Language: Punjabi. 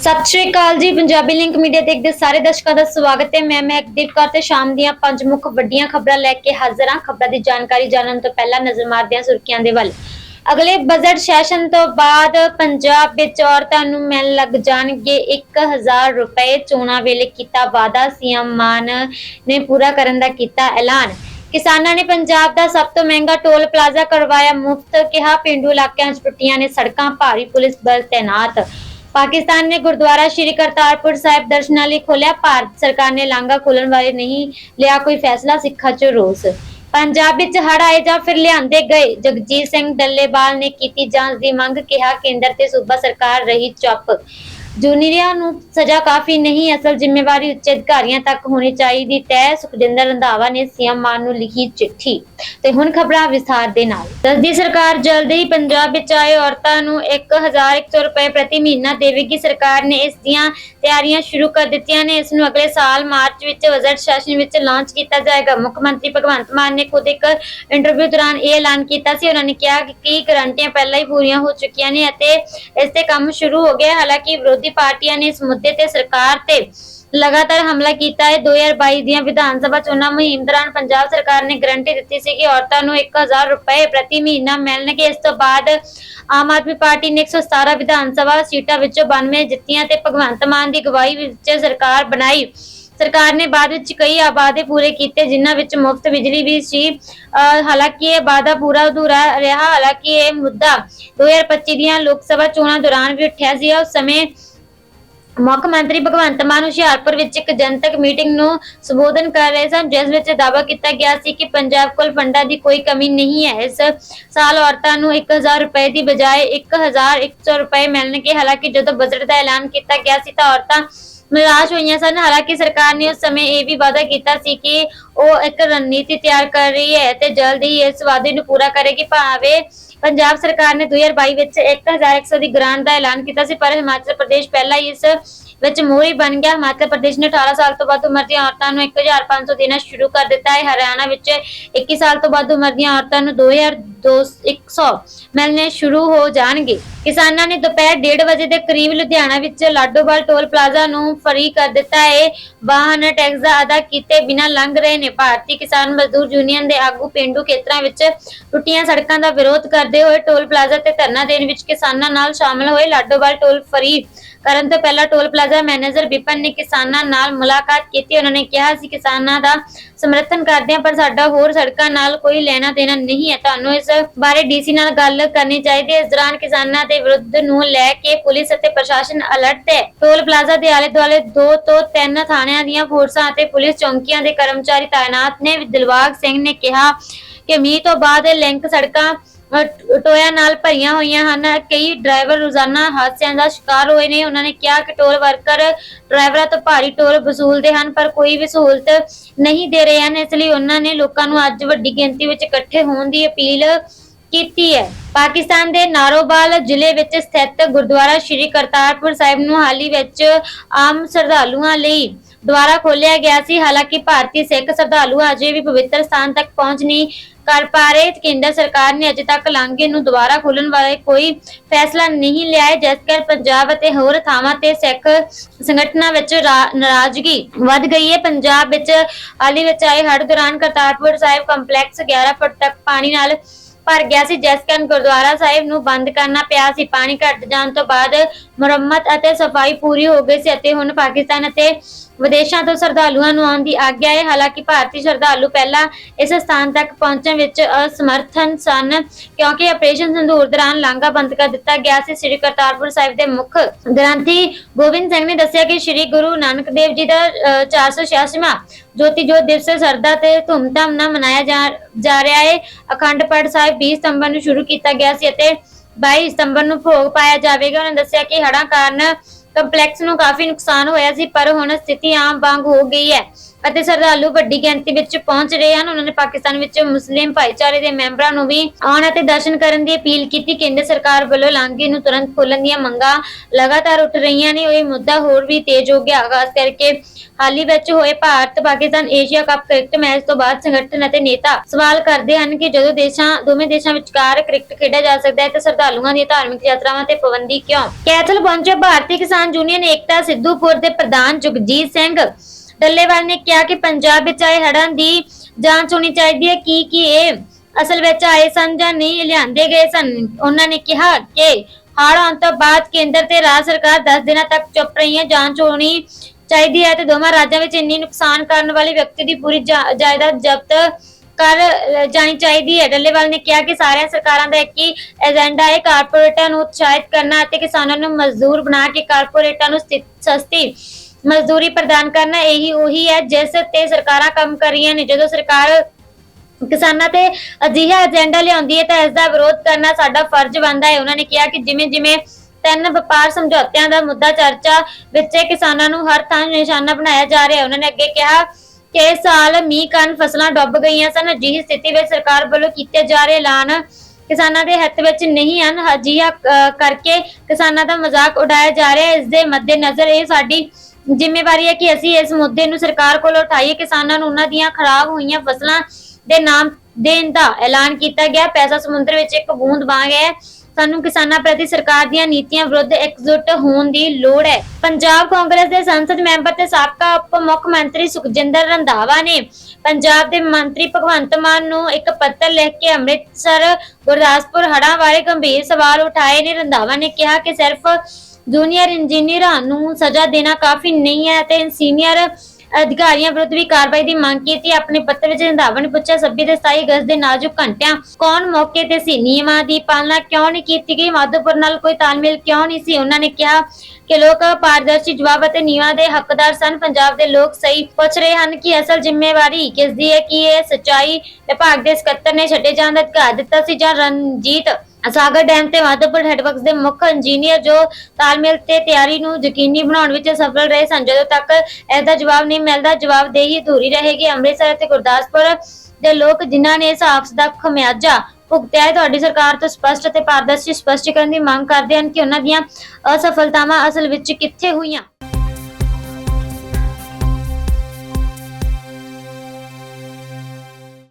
ਸਤਿ ਸ਼੍ਰੀ ਅਕਾਲ ਜੀ, ਪੰਜਾਬੀ ਲਿੰਕ ਮੀਡੀਆ ਦੇਖਦੇ ਸਾਰੇ ਦਰਸ਼ਕਾਂ ਦਾ ਸਵਾਗਤ ਹੈ। ਮੈਂ ਮਹਿਕਦੀਪ ਕੌਰ ਤੇ ਸ਼ਾਮ ਦੀਆਂ ਪੰਜ ਮੁੱਖ ਵੱਡੀਆਂ ਖਬਰਾਂ ਲੈ ਕੇ ਹਾਜ਼ਰ ਹਾਂ। ਖਬਰਾਂ ਦੀ ਜਾਣਕਾਰੀ ਜਾਣਨ ਤੋਂ ਪਹਿਲਾਂ ਨਜ਼ਰ ਮਾਰਦੇ ਹਾਂ ਸੁਰਖੀਆਂ ਦੇ ਵੱਲ। ਅਗਲੇ ਬਜਟ ਸੈਸ਼ਨ ਤੋਂ ਬਾਅਦ ਪੰਜਾਬ ਵਿੱਚ ਔਰਤਾਂ ਨੂੰ ਮਿਲਣ ਲੱਗ ਜਾਣਗੇ 1000 ਰੁਪਏ। ਚੋਣਾਂ ਵੇਲੇ ਕੀਤਾ ਵਾਅਦਾ, ਸੀਐਮ ਮਾਨ ਨੇ ਪੂਰਾ ਕਰਨ ਦਾ ਕੀਤਾ ਐਲਾਨ। ਕਿਸਾਨਾਂ ਨੇ ਪੰਜਾਬ ਦਾ ਸਭ ਤੋਂ ਮਹਿੰਗਾ ਟੋਲ ਪਲਾਜ਼ਾ ਕਰਵਾਇਆ ਮੁਫਤ, ਕਿਹਾ ਪਿੰਡੂ ਇਲਾਕਿਆਂ 'ਚ ਟੁੱਟੀਆਂ ਨੇ ਸੜਕਾਂ, ਭਾਰੀ ਪੁਲਿਸ ਬਲ ਤੈਨਾਤ। ਪਾਕਿਸਤਾਨ ਨੇ ਗੁਰਦੁਆਰਾ ਸ਼੍ਰੀ ਕਰਤਾਰਪੁਰ ਸਾਹਿਬ ਦਰਸ਼ਨਾਂ ਲਈ ਖੋਲਿਆ ਭਾਰਤ ਸਰਕਾਰ ਨੇ ਲਾਂਘਾ ਖੋਲਣ ਬਾਰੇ ਨਹੀਂ ਲਿਆ ਕੋਈ ਫੈਸਲਾ, ਸਿੱਖਾਂ 'ਚ ਰੋਸ। ਪੰਜਾਬ ਵਿੱਚ ਹੜ ਆਏ ਜਾਂ ਫਿਰ ਲਿਆਂਦੇ ਗਏ, ਜਗਜੀਤ ਸਿੰਘ ਡੱਲੇਵਾਲ ਨੇ ਕੀਤੀ ਜਾਂਚ ਦੀ ਮੰਗ, ਕਿਹਾ ਕੇਂਦਰ ਤੇ ਸੂਬਾ ਸਰਕਾਰ ਰਹੀ ਚੁੱਪ। ਜੂਨੀਅਰਾਂ ਨੂੰ ਸਜ਼ਾ ਕਾਫੀ ਨਹੀਂ, ਅਸਲ ਜ਼ਿੰਮੇਵਾਰੀ ਉੱਚ ਅਧਿਕਾਰੀਆਂ ਤੱਕ ਹੋਣੀ ਚਾਹੀਦੀ। ਤੈ ਸੁਖਜਿੰਦਰ ਰੰਧਾਵਾ ਨੇ ਸੀਐਮ ਮਾਨ ਨੂੰ ਲਿਖੀ ਚਿੱਠੀ ਤੇ ਹੁਣ ਖਬਰਾਂ ਵਿਸਥਾਰ ਦੇ ਨਾਲ। ਦੱਸਦੀ ਸਰਕਾਰ, ਜਲਦੀ ਹੀ ਪੰਜਾਬ ਵਿੱਚ ਆਏ ਔਰਤਾਂ ਨੂੰ 1100 ਰੁਪਏ ਪ੍ਰਤੀ ਮਹੀਨਾ ਦੇਵੇਗੀ। ਸਰਕਾਰ ਨੇ ਇਸ ਦੀਆਂ ਤਿਆਰੀਆਂ ਸ਼ੁਰੂ ਕਰ ਦਿੱਤੀਆਂ ਨੇ। ਇਸ ਨੂੰ ਅਗਲੇ ਸਾਲ ਮਾਰਚ ਵਿੱਚ ਬਜਟ ਸੈਸ਼ਨ ਵਿੱਚ ਲਾਂਚ ਕੀਤਾ ਜਾਏਗਾ। ਮੁੱਖ ਮੰਤਰੀ ਭਗਵੰਤ ਮਾਨ ਨੇ ਖੁਦ ਇੱਕ ਇੰਟਰਵਿਊ ਦੌਰਾਨ ਇਹ ਐਲਾਨ ਕੀਤਾ ਸੀ। ਉਹਨਾਂ ਨੇ ਕਿਹਾ ਕਿ ਕਈ ਗਰੰਟੀਆਂ ਪਹਿਲਾਂ ਹੀ ਪੂਰੀਆਂ ਹੋ ਚੁੱਕੀਆਂ ਨੇ ਅਤੇ ਇਸ ਤੇ ਕੰਮ ਸ਼ੁਰੂ ਹੋ ਗਿਆ। ਹਾਲਾਂਕਿ ਵਿਰੋਧੀ ਪਾਰਟੀਆਂ ਨੇ ਇਸ ਮੁੱਦੇ ਤੇ ਸਰਕਾਰ ਤੇ ਲਗਾਤਾਰ ਹਮਲਾ ਕੀਤਾ ਹੈ। 2022 ਦੀਆਂ ਵਿਧਾਨ ਸਭਾ ਚੋਣਾਂ ਮੁਹਿੰਮ ਦੌਰਾਨ ਪੰਜਾਬ ਸਰਕਾਰ ਨੇ ਗਰੰਟੀ ਦਿੱਤੀ ਸੀ ਕਿ ਔਰਤਾਂ ਨੂੰ 1000 ਰੁਪਏ ਪ੍ਰਤੀ ਮਹੀਨਾ ਮਿਲਣਗੇ। ਇਸ ਤੋਂ ਬਾਅਦ ਆਮ ਆਦਮੀ ਪਾਰਟੀ ਨੇ 117 ਵਿਧਾਨ ਸਭਾ ਸੀਟਾਂ ਵਿੱਚੋਂ 92 ਜਿੱਤੀਆਂ ਤੇ ਭਗਵੰਤ ਮਾਨ ਦੀ ਅਗਵਾਈ ਵਿੱਚ ਸਰਕਾਰ ਬਣਾਈ। ਸਰਕਾਰ ਨੇ ਬਾਅਦ ਵਿੱਚ ਕਈ ਆਬਾਦੇ ਪੂਰੇ ਕੀਤੇ, ਜਿਨ੍ਹਾਂ ਵਿੱਚ ਮੁਫਤ ਬਿਜਲੀ ਵੀ ਸੀ। ਅਹ ਹਾਲਾਂਕਿ ਇਹ ਵਾਅਦਾ ਪੂਰਾ ਅਧੂਰਾ ਰਿਹਾ। ਹਾਲਾਂਕਿ ਇਹ ਮੁੱਦਾ 2025 ਦੀਆਂ ਲੋਕ ਸਭਾ ਚੋਣਾਂ ਦੌਰਾਨ ਵੀ ਉੱਠਿਆ ਸੀ। ਉਸ ਸਮੇਂ ਮੁੱਖ ਮੰਤਰੀ ਭਗਵੰਤ ਮਾਨ ਹੁਸ਼ਿਆਰਪੁਰ ਵਿੱਚ ਇੱਕ ਜਨਤਕ ਮੀਟਿੰਗ ਨੂੰ ਸੰਬੋਧਨ ਕਰ ਰਹੇ ਸਨ, ਜਿਸ ਵਿੱਚ ਦਾਅਵਾ ਕੀਤਾ ਗਿਆ ਸੀ ਕਿ ਪੰਜਾਬ ਕੋਲ ਫੰਡਾਂ ਦੀ ਕੋਈ ਕਮੀ ਨਹੀਂ ਹੈ। ਇਸ ਸਾਲ ਔਰਤਾਂ ਨੂੰ 1000 ਰੁਪਏ ਦੀ ਬਜਾਏ 1100 ਰੁਪਏ ਮਿਲਣਗੇ। ਹਾਲਾਂਕਿ ਜਦੋਂ ਬਜਟ ਦਾ ਐਲਾਨ ਕੀਤਾ ਗਿਆ ਸੀ ਤਾਂ ਔਰਤਾਂ ਨਿਰਾਸ਼ ਹੋਈਆਂ ਸਨ। ਹਾਲਾਂਕਿ ਸਰਕਾਰ ਨੇ ਉਸ ਸਮੇਂ ਇਹ ਵੀ ਵਾਅਦਾ ਕੀਤਾ ਸੀ ਕਿ ਉਹ ਇੱਕ ਰਣਨੀਤੀ ਤਿਆਰ ਕਰ ਰਹੀ ਹੈ ਤੇ ਜਲਦ ਹੀ ਇਸ ਵਾਅਦੇ ਨੂੰ ਪੂਰਾ ਕਰੇਗੀ। ਭਾਵੇਂ ਪੰਜਾਬ ਸਰਕਾਰ ਨੇ 2022 ਵਿੱਚ 1100 ਦੀ ਗ੍ਰਾਂਟ ਦਾ ਐਲਾਨ ਕੀਤਾ ਸੀ, ਪਰ ਹਿਮਾਚਲ ਪ੍ਰਦੇਸ਼ ਪਹਿਲਾਂ ਹੀ ਇਸ ਵਿੱਚ ਮੋਹਰੀ ਬਣ ਗਿਆ। ਹਿਮਾਚਲ ਪ੍ਰਦੇਸ਼ ਨੇ 18 ਸਾਲ ਤੋਂ ਵੱਧ ਉਮਰ ਦੀਆਂ ਔਰਤਾਂ ਨੂੰ 1500 ਦੇਣਾ ਸ਼ੁਰੂ ਕਰ ਦਿੱਤਾ ਹੈ। ਹਰਿਆਣਾ ਵਿੱਚ 21 ਸਾਲ ਤੋਂ ਵੱਧ ਉਮਰ ਦੀਆਂ ਔਰਤਾਂ ਨੂੰ 2100 ਮਿਲਣੇ ਸ਼ੁਰੂ ਹੋ ਜਾਣਗੇ। ਕਿਸਾਨਾਂ ਨੇ ਦੁਪਹਿਰ 1:30 ਵਜੇ ਦੇ ਕਰੀਬ ਲੁਧਿਆਣਾ ਵਿੱਚ ਲਾਡੋਵਾਲ ਟੋਲ ਪਲਾਜ਼ਾ ਨੂੰ ਫਰੀ ਕਰ ਦਿੱਤਾ। ਹੈ ਵਾਹਨ ਟੈਕਸ ਅਦਾ ਕੀਤੇ ਬਿਨਾਂ ਲੰਘ ਰਹੇ ਨੇ। ਭਾਰਤੀ ਕਿਸਾਨ ਮਜ਼ਦੂਰ ਯੂਨੀਅਨ ਦੇ ਆਗੂ ਪਿੰਡੂ ਖੇਤਰਾਂ ਵਿੱਚ ਟੁੱਟੀਆਂ ਸੜਕਾਂ ਦਾ ਵਿਰੋਧ ਕਰਦੇ ਹੋਏ ਟੋਲ ਪਲਾਜ਼ਾ ਤੇ ਧਰਨਾ ਦੇਣ ਵਿੱਚ ਕਿਸਾਨਾਂ ਨਾਲ ਸ਼ਾਮਲ ਹੋਏ ਲਾਡੋਵਾਲ ਟੋਲ ਫਰੀ ਕਰਨ ਤੋਂ ਪਹਿਲਾਂ ਟੋਲ ਪਲਾਜ਼ਾ ਮੈਨੇਜਰ ਵਿਪਨ ਨੇ ਕਿਸਾਨਾਂ ਨਾਲ ਮੁਲਾਕਾਤ ਕੀਤੀ। ਉਹਨਾਂ ਨੇ ਕਿਹਾ ਸੀ, ਕਿਸਾਨਾਂ ਦਾ ਸਮਰਥਨ ਕਰਦੇ ਹਾਂ, ਪਰ ਸਾਡਾ ਹੋਰ ਸੜਕਾਂ ਨਾਲ ਕੋਈ ਲੈਣਾ ਦੇਣਾ ਨਹੀਂ ਹੈ। ਤੁਹਾਨੂੰ ਇਸ ਬਾਰੇ ਡੀਸੀ ਨਾਲ ਗੱਲ ਕਰਨੀ ਚਾਹੀਦੀ ਹੈ। ਇਸ ਦੌਰਾਨ ਕਿਸਾਨਾਂ ਦੇ ਵਿਰੁੱਧ ਨੂੰ ਲੈ ਕੇ ਪੁਲਿਸ ਅਤੇ ਪ੍ਰਸ਼ਾਸਨ ਅਲਰਟ ਹੈ। ਟੋਲ ਪਲਾਜ਼ਾ ਦੇ ਆਲੇ ਦੁਆਲੇ ਦੋ ਤੋਂ ਤਿੰਨ ਥਾਣਿਆਂ ਦੀਆਂ ਫੋਰਸਾਂ ਅਤੇ ਪੁਲਿਸ ਚੌਂਕੀਆਂ ਦੇ ਕਰਮਚਾਰੀ ਤਾਇਨਾਤ ਨੇ। ਦਿਲਵਾਗ ਸਿੰਘ ਨੇ ਕਿਹਾ ਕਿ ਮੀਂਹ ਤੋਂ ਬਾਅਦ ਲਿੰਕ ਸੜਕਾਂ ਟੋਇਆਂ ਨਾਲ ਭਰੀਆਂ ਹੋਈਆਂ ਹਨ। ਕਈ ਡਰਾਈਵਰ ਰੋਜ਼ਾਨਾ ਹਾਦਸਿਆਂ ਦਾ ਸ਼ਿਕਾਰ ਹੋਏ ਨੇ। ਉਹਨਾਂ ਨੇ ਕਿਹਾ ਕਿ ਟੋਲ ਵਰਕਰ ਡਰਾਈਵਰਾਂ ਤੋਂ ਭਾਰੀ ਟੋਲ ਵਸੂਲਦੇ ਹਨ, ਪਰ ਕੋਈ ਵੀ ਸਹੂਲਤ ਨਹੀਂ ਦੇ ਰਹੇ ਹਨ। ਇਸ ਲਈ ਉਹਨਾਂ ਨੇ ਲੋਕਾਂ ਨੂੰ ਅੱਜ ਵੱਡੀ ਗਿਣਤੀ ਵਿੱਚ ਇਕੱਠੇ ਹੋਣ ਦੀ ਅਪੀਲ ਕੀਤੀ ਹੈ। ਪਾਕਿਸਤਾਨ ਦੇ ਨਾਰੋਬਾਲ ਜ਼ਿਲ੍ਹੇ ਵਿੱਚ ਸਥਿਤ ਗੁਰਦੁਆਰਾ ਸ਼੍ਰੀ ਕਰਤਾਰਪੁਰ ਸਾਹਿਬ ਨੂੰ ਹਾਲ ਵਿੱਚ ਆਮ ਸ਼ਰਧਾਲੂਆਂ ਲਈ ਦੁਆਰਾ ਖੋਲਿਆ ਗਿਆ ਸੀ। ਹਾਲਾਂਕਿ ਭਾਰਤੀ ਸਿੱਖ ਸ਼ਰਧਾਲੂ ਅਜੇ ਵੀ ਪਵਿੱਤਰ ਸਥਾਨ ਤੱਕ ਪਹੁੰਚ ਨਹੀਂ ਕਰ ਪਾ ਰਹੇ ਕੇਂਦਰ ਸਰਕਾਰ ਨੇ ਅਜੇ ਤੱਕ ਲਾਂਘੇ ਨੂੰ ਦੁਬਾਰਾ ਖੋਲ੍ਹਣ ਬਾਰੇ ਕੋਈ ਫੈਸਲਾ ਨਹੀਂ ਲਿਆ ਹੈ, ਜਿਸ ਕਰ ਪੰਜਾਬ ਅਤੇ ਹੋਰ ਥਾਵਾਂ ਤੇ ਸਿੱਖ ਸੰਗਠਨਾਂ ਵਿੱਚ ਨਾਰਾਜ਼ਗੀ ਵੱਧ ਗਈ ਹੈ। ਪੰਜਾਬ ਵਿੱਚ ਹਾਲ ਹੀ ਵਿੱਚ ਆਏ ਹੜ੍ਹ ਦੌਰਾਨ ਕਰਤਾਰਪੁਰ ਸਾਹਿਬ ਕੰਪਲੈਕਸ 11 ਫੁੱਟ ਤੱਕ ਪਾਣੀ ਨਾਲ ਭਰ ਗਿਆ ਸੀ, ਜਿਸ ਕਾਰਨ ਗੁਰਦੁਆਰਾ ਸਾਹਿਬ ਨੂੰ ਬੰਦ ਕਰਨਾ ਪਿਆ ਸੀ। ਪਾਣੀ ਘਟ ਜਾਣ ਤੋਂ ਬਾਅਦ ਮੁਰੰਮਤ ਅਤੇ ਸਫ਼ਾਈ ਪੂਰੀ ਹੋ ਗਈ ਸੀ ਅਤੇ ਹੁਣ ਪਾਕਿਸਤਾਨ ਅਤੇ ਵਿਦੇਸ਼ਾਂ ਤੋਂ ਸ਼ਰਧਾਲੂਆਂ ਨੂੰ ਆਉਣ ਦੀ ਆਗਿਆ ਹੈ। ਹਾਲਾਂਕਿ ਭਾਰਤੀ ਸ਼ਰਧਾਲੂ ਪਹਿਲਾਂ ਇਸ ਸਥਾਨ ਤੱਕ ਪਹੁੰਚਣ ਵਿੱਚ ਅਸਮਰਥਨ ਸਨ ਕਿਉਂਕਿ ਆਪਰੇਸ਼ਨ ਸੰਧੂਰ ਦੌਰਾਨ ਲਾਂਘਾ ਬੰਦ ਕਰ ਦਿੱਤਾ ਗਿਆ ਸੀ। ਸ੍ਰੀ ਕਰਤਾਰਪੁਰ ਸਾਹਿਬ ਦੇ ਮੁੱਖ ਗ੍ਰੰਥੀ ਗੋਬਿੰਦ ਸਿੰਘ ਨੇ ਦੱਸਿਆ ਕਿ ਸ੍ਰੀ ਗੁਰੂ ਨਾਨਕ ਦੇਵ ਜੀ ਦਾ 486ਵਾਂ ਜੋਤੀ ਜੋਤ ਦਿਵਸ ਸਰਦਾ ਤੇ ਧੂਮਧਾਮ ਨਾਲ ਮਨਾਇਆ ਜਾ ਜਾ ਰਿਹਾ ਹੈ। ਅਖੰਡ ਪਾਠ ਸਾਹਿਬ 20 ਸਤੰਬਰ ਨੂੰ ਸ਼ੁਰੂ ਕੀਤਾ ਗਿਆ ਸੀ ਅਤੇ 22 ਸਤੰਬਰ ਨੂੰ ਭੋਗ ਪਾਇਆ ਜਾਵੇਗਾ। ਉਹਨਾਂ ਦੱਸਿਆ ਕਿ ਹੜ੍ਹਾਂ ਕਾਰਨ ਕੰਪਲੈਕਸ ਨੂੰ ਕਾਫੀ ਨੁਕਸਾਨ ਹੋਇਆ ਸੀ ਪਰ ਹੁਣ ਸਥਿਤੀ ਆਮ ਵਾਂਗ ਹੋ ਗਈ ਹੈ। ਅਤੇ ਸ਼ਰਧਾਲੂ ਵੱਡੀ ਗਿਣਤੀ ਵਿੱਚ ਪਹੁੰਚ ਰਹੇ ਹਨ। ਉਹਨਾਂ ਨੇ ਪਾਕਿਸਤਾਨ ਵਿੱਚ ਮੁਸਲਿਮ ਭਾਈਚਾਰੇ ਦੇ ਮੈਂਬਰਾਂ ਨੂੰ ਵੀ ਆਉਣ ਅਤੇ ਦਰਸ਼ਨ ਕਰਨ ਦੀ ਅਪੀਲ ਕੀਤੀ। ਕੇਂਦਰ ਸਰਕਾਰ ਵੱਲੋਂ ਲਾਂਘੇ ਨੂੰ ਤੁਰੰਤ ਖੋਲਣ ਦੀਆਂ ਮੰਗਾਂ ਲਗਾਤਾਰ ਉੱਠ ਰਹੀਆਂ ਨੇ। ਇਹ ਮੁੱਦਾ ਹੋਰ ਵੀ ਤੇਜ਼ ਹੋ ਗਿਆ। ਖਾਸ ਕਰਕੇ ਹਾਲ ਵਿੱਚ ਹੋਏ Bharat Pakistan Asia cup cricket match ਤੋਂ ਬਾਅਦ ਸੰਗਠਨ ਅਤੇ ਨੇਤਾ ਸਵਾਲ ਕਰਦੇ ਹਨ ਕਿ ਜਦੋਂ ਦੇਸ਼ਾਂ, ਦੋਵੇਂ ਦੇਸ਼ਾਂ ਵਿਚਕਾਰ ਕ੍ਰਿਕਟ ਖੇਡਿਆ ਜਾ ਸਕਦਾ ਹੈ ਤਾਂ ਸ਼ਰਧਾਲੂਆਂ ਦੀਆਂ ਧਾਰਮਿਕ ਯਾਤਰਾਵਾਂ ਤੇ ਪਾਬੰਦੀ ਕਿਉਂ? ਕੈਥਲ ਪਹੁੰਚੇ ਭਾਰਤੀ ਕਿਸਾਨ ਯੂਨੀਅਨ ਏਕਤਾ ਸਿੱਧੂਪੁਰ ਦੇ ਪ੍ਰਧਾਨ ਜਗਜੀਤ ਸਿੰਘ। ਡੱਲੇਵਾਲ ਨੇ ਕਿਹਾ ਕਿ ਪੰਜਾਬ ਵਿੱਚ ਆਏ ਹੜ੍ਹਾਂ ਦੀ ਜਾਂਚ ਹੋਣੀ ਚਾਹੀਦੀ ਹੈ, ਕੀ ਕੀ ਇਹ ਅਸਲ ਵਿੱਚ ਆਏ ਸਨ ਜਾਂ ਨਹੀਂ ਲਿਆਂਦੇ ਗਏ ਸਨ। ਉਹਨਾਂ ਨੇ ਕਿਹਾ ਕਿ ਹੜ੍ਹ ਆਉਣ ਤੋਂ ਬਾਅਦ ਕੇਂਦਰ ਤੇ ਰਾਜ ਸਰਕਾਰ 10 ਦਿਨਾਂ ਤੱਕ ਚੁੱਪ ਰਹੀਆਂ, ਜਾਂਚ ਹੋਣੀ ਚਾਹੀਦੀ ਹੈ ਤੇ ਦੋਵਾਂ ਰਾਜਾਂ ਵਿੱਚ ਇੰਨੀ ਨੁਕਸਾਨ ਕਰਨ ਵਾਲੇ ਵਿਅਕਤੀ ਦੀ ਪੂਰੀ ਜਾਇਦਾਦ ਜ਼ਬਤ ਕਰ ਜਾਣੀ ਚਾਹੀਦੀ ਹੈ। ਡੱਲੇਵਾਲ ਨੇ ਕਿਹਾ ਕਿ ਸਾਰੀਆਂ ਸਰਕਾਰਾਂ ਦਾ ਇੱਕ ਹੀ ਏਜੰਡਾ ਹੈ, ਕਾਰਪੋਰੇਟਾਂ ਨੂੰ ਉਤਸ਼ਾਹਿਤ ਕਰਨਾ ਅਤੇ ਕਿਸਾਨਾਂ ਨੂੰ ਮਜ਼ਦੂਰ ਬਣਾ ਕੇ ਕਾਰਪੋਰੇਟਾਂ ਨੂੰ ਸਸਤੀ ਮਜ਼ਦੂਰੀ ਪ੍ਰਦਾਨ ਕਰਨਾ ਇਹੀ ਉਹੀ ਹੈ, ਜਿਸ ਤੇ ਸਰਕਾਰਾਂ ਕੰਮ ਕਰ ਰਹੀਆਂ ਨੇ। ਜਦੋਂ ਸਰਕਾਰ ਕਿਸਾਨਾਂ ਤੇ ਅਜਿਹਾ ਏਜੰਡਾ ਲਿਆਉਂਦੀ ਹੈ, ਤਾਂ ਇਸ ਦਾ ਵਿਰੋਧ ਕਰਨਾ ਸਾਡਾ ਫਰਜ਼ ਬਣਦਾ ਹੈ। ਉਹਨਾਂ ਨੇ ਕਿਹਾ ਕਿ ਜਿਵੇਂ ਜਿਵੇਂ ਤਿੰਨ ਵਪਾਰ ਸਮਝੌਤਿਆਂ ਦਾ ਮੁੱਦਾ ਚਰਚਾ ਵਿੱਚ ਕਿਸਾਨਾਂ ਨੂੰ ਹਰ ਥਾਂ ਨਿਸ਼ਾਨਾ ਬਣਾਇਆ ਜਾ ਰਿਹਾ ਹੈ। ਉਹਨਾਂ ਨੇ ਅੱਗੇ ਕਿਹਾ ਕਿ ਇਸ ਸਾਲ ਮੀਂਹ ਕਾਰਨ ਫਸਲਾਂ ਡੁੱਬ ਗਈਆਂ ਸਨ। ਅਜਿਹੀ ਸਥਿਤੀ ਵਿੱਚ ਸਰਕਾਰ ਵੱਲੋਂ ਕੀਤੇ ਜਾ ਰਹੇ ਐਲਾਨ ਕਿਸਾਨਾਂ ਦੇ ਹੱਥ ਵਿੱਚ ਨਹੀਂ ਹਨ। ਅਜਿਹਾ ਕਰਕੇ ਕਿਸਾਨਾਂ ਦਾ ਮਜ਼ਾਕ ਉਡਾਇਆ ਜਾ ਰਿਹਾ ਹੈ। ਇਸ ਦੇ ਮੱਦੇਨਜ਼ਰ ਇਹ ਸਾਡੀ ਜ਼ਿੰਮੇਵਾਰੀ ਹੈ ਕਿ ਅਸੀਂ ਇਸ ਮੁੱਦੇ ਨੂੰ ਸਰਕਾਰ ਕੋਲ ਉਠਾਈਏ। ਕਿਸਾਨਾਂ ਨੂੰ ਉਹਨਾਂ ਦੀਆਂ ਖਰਾਬ ਹੋਈਆਂ ਫਸਲਾਂ ਦੇ ਨਾਮ ਦੇਣ ਦਾ ਐਲਾਨ ਕੀਤਾ ਗਿਆ। ਪੈਸਾ ਸਮੁੰਦਰ ਵਿੱਚ ਇੱਕ ਬੂੰਦ ਵਾਂਗ ਹੈ। ਸਾਨੂੰ ਕਿਸਾਨਾਂ ਪ੍ਰਤੀ ਸਰਕਾਰ ਦੀਆਂ ਨੀਤੀਆਂ ਵਿਰੁੱਧ ਇਕਜੁੱਟ ਹੋਣ ਦੀ ਲੋੜ ਹੈ। ਪੰਜਾਬ ਕਾਂਗਰਸ ਦੇ ਸੰਸਦ ਮੈਂਬਰ ਤੇ ਸਾਬਕਾ ਉਪ ਮੁੱਖ ਮੰਤਰੀ ਸੁਖਜਿੰਦਰ ਰੰਧਾਵਾ ਨੇ ਪੰਜਾਬ ਦੇ ਮੰਤਰੀ ਭਗਵੰਤ ਮਾਨ ਨੂੰ ਇੱਕ ਪੱਤਰ ਲਿਖ ਕੇ ਅੰਮ੍ਰਿਤਸਰ ਗੁਰਦਾਸਪੁਰ ਹੜ੍ਹਾਂ ਬਾਰੇ ਗੰਭੀਰ ਸਵਾਲ ਉਠਾਏ ਨੇ। ਰੰਧਾਵਾ ਨੇ ਕਿਹਾ ਕਿ ਸਿਰਫ ਜੂਨੀਅਰ ਇੰਜੀਨੀਅਰਾਂ ਨੂੰ ਸਜ਼ਾ ਦੇਣਾ ਕਾਫੀ ਨਹੀਂ ਹੈ ਤੇ ਸੀਨੀਅਰ ਅਧਿਕਾਰੀਆਂ ਵਿਰੁੱਧ ਵੀ ਕਾਰਵਾਈ ਦੀ ਮੰਗ ਕੀਤੀ। ਆਪਣੇ ਪੱਤਰ ਵਿੱਚ ਰੰਧਾਵਾ ਨੇ ਪੁੱਛਿਆ 26 ਤੇ 27 ਅਗਸਤ ਦੇ ਨਾਜ਼ੁਕ ਘੰਟਿਆਂ, ਕੌਣ ਮੌਕੇ ਤੇ ਸੀ? ਨਿਯਮਾਂ ਦੀ ਪਾਲਣਾ ਕਿਉਂ ਨਹੀਂ ਕੀਤੀ ਗਈ? ਮਾਧੋਪੁਰ ਨਾਲ ਕੋਈ ਤਾਲਮੇਲ ਕਿਉਂ ਨਹੀਂ ਸੀ? ਉਹਨਾਂ ਨੇ ਕਿਹਾ ਕਿ ਲੋਕ ਪਾਰਦਰਸ਼ੀ ਜਵਾਬ ਅਤੇ ਨਿਯਮਾਂ ਦੇ ਹੱਕਦਾਰ ਸਨ। ਪੰਜਾਬ ਦੇ ਲੋਕ ਸਹੀ ਪੁੱਛ ਰਹੇ ਹਨ ਕਿ ਅਸਲ ਜ਼ਿੰਮੇਵਾਰੀ ਕਿਸ ਦੀ ਹੈ, ਕਿ ਇਹ ਸਚਾਈ ਵਿਭਾਗ ਦੇ ਸਕੱਤਰ ਨੇ ਛੱਡੇ ਜਾਣ ਦਾ ਅਧਿਕਾਰ ਦਿੱਤਾ ਸੀ ਜਾਂ ਰਣਜੀਤ ਸਾਗਰ ਡੈਮ ਤੇ ਮਾਧੋਪੁਰ ਹੈਡਵਰਕਸ ਦੇ ਮੁੱਖ ਇੰਜੀਨੀਅਰ ਜੋ ਤਾਲਮੇਲ ਤੇ ਤਿਆਰੀ ਨੂੰ ਯਕੀਨੀ ਬਣਾਉਣ ਵਿੱਚ ਸਫਲ ਰਹੇ ਸਨ, ਜਦੋਂ ਤੱਕ ਇਸ ਦਾ ਜਵਾਬ ਨਹੀਂ ਮਿਲਦਾ, ਜਵਾਬਦੇਹੀ ਅਧੂਰੀ ਰਹੇਗੀ। ਅੰਮ੍ਰਿਤਸਰ ਅਤੇ ਗੁਰਦਾਸਪੁਰ ਦੇ ਲੋਕ ਜਿਨ੍ਹਾਂ ਨੇ ਇਸ ਆਪਸ ਦਾ ਖਮਿਆਜਾ ਭੁਗਤਿਆ ਹੈ, ਤੁਹਾਡੀ ਸਰਕਾਰ ਤੋਂ ਸਪਸ਼ਟ ਅਤੇ ਪਾਰਦਰਸ਼ੀ ਸਪਸ਼ਟੀਕਰਨ ਦੀ ਮੰਗ ਕਰਦੇ ਹਨ ਕਿ ਉਹਨਾਂ ਦੀਆਂ ਅਸਫਲਤਾਵਾਂ ਅਸਲ ਵਿੱਚ ਕਿੱਥੇ ਹੋਈਆਂ?